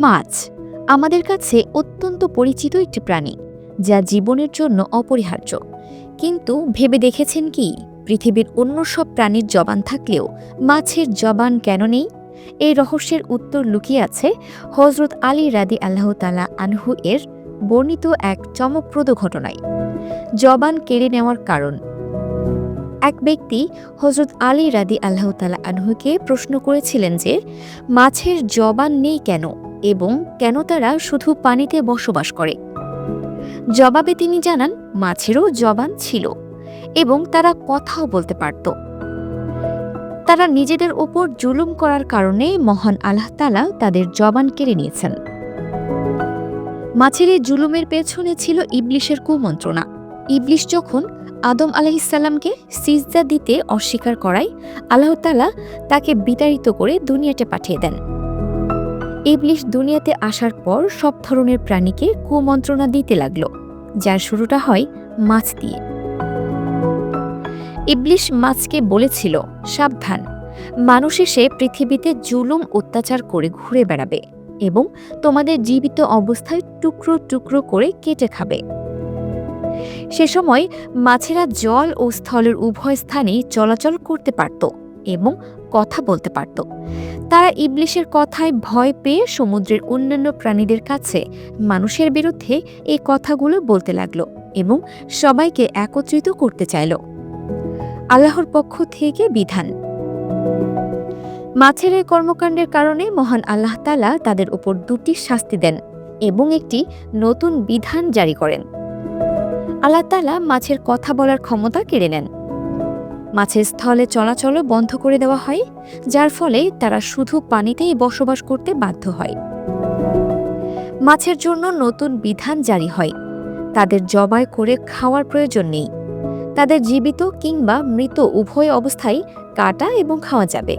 মাছ। আমাদের কাছে অত্যন্ত পরিচিত একটি প্রাণী, যা জীবনের জন্য অপরিহার্য। কিন্তু ভেবে দেখেছেন কি, পৃথিবীর অন্য সব প্রাণীর জবান থাকলেও মাছের জবান কেন নেই? এই রহস্যের উত্তর লুকিয়ে আছে হজরত আলী রাদি আল্লাহ তালা আনহু এর বর্ণিত এক চমকপ্রদ ঘটনায়। জবান কেড়ে নেওয়ার কারণ। এক ব্যক্তি হজরত আলী রাদি আল্লাহ তালা আনহুকে প্রশ্ন করেছিলেন যে, মাছের জবান নেই কেন? এবং কেন তারা শুধু পানিতে বসবাস করে। জবাবে তিনি জানান, মাছেরও জবান ছিল এবং তারা কথাও বলতে পারত। তারা নিজেদের ওপর জুলুম করার কারণে মহান আল্লাহ তালা তাদের জবান কেড়ে নিয়েছেন। মাছের এই জুলুমের পেছনে ছিল ইবলিশের কুমন্ত্রণা। ইবলিশ যখন আদম আলাহিসাল্লামকে সিজদা দিতে অস্বীকার করায় আল্লাহতালা তাকে বিতাড়িত করে দুনিয়াতে পাঠিয়ে দেন। ইবলিশ দুনিয়াতে আসার পর সব ধরনের প্রাণীকে কুমন্ত্রণা দিতে লাগল, যার শুরুটা হয় মাছ দিয়ে। ইবলিশ মাছকে বলেছিল, সাবধান। মানুষ এসে পৃথিবীতে জুলুম অত্যাচার করে ঘুরে বেড়াবে এবং তোমাদের জীবিত অবস্থায় টুকরো টুকরো করে কেটে খাবে। সে সময় মাছেরা জল ও স্থলের উভয় স্থানেই চলাচল করতে পারত। এবং কথা বলতে পারত। তারা ইবলিশের কথায় ভয় পেয়ে সমুদ্রের অন্যান্য প্রাণীদের কাছে মানুষের বিরুদ্ধে এই কথাগুলো বলতে লাগল এবং সবাইকে একত্রিত করতে চাইল। আল্লাহর পক্ষ থেকে বিধান। মাছের এই কর্মকাণ্ডের কারণে মহান আল্লাহ তালা তাদের উপর দুটি শাস্তি দেন এবং একটি নতুন বিধান জারি করেন। আল্লাহ তালা মাছের কথা বলার ক্ষমতা কেড়ে নেন। মাছের স্থলে চলাচলও বন্ধ করে দেওয়া হয়, যার ফলে তারা শুধু পানিতেই বসবাস করতে বাধ্য হয়। মাছের জন্য নতুন বিধান জারি হয়। তাদের জবাই করে খাওয়ার প্রয়োজন নেই। তাদের জীবিত কিংবা মৃত উভয় অবস্থায় কাটা এবং খাওয়া যাবে।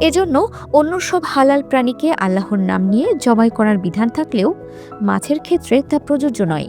এজন্য অন্য সব হালাল প্রাণীকে আল্লাহর নাম নিয়ে জবাই করার বিধান থাকলেও মাছের ক্ষেত্রে তা প্রযোজ্য নয়।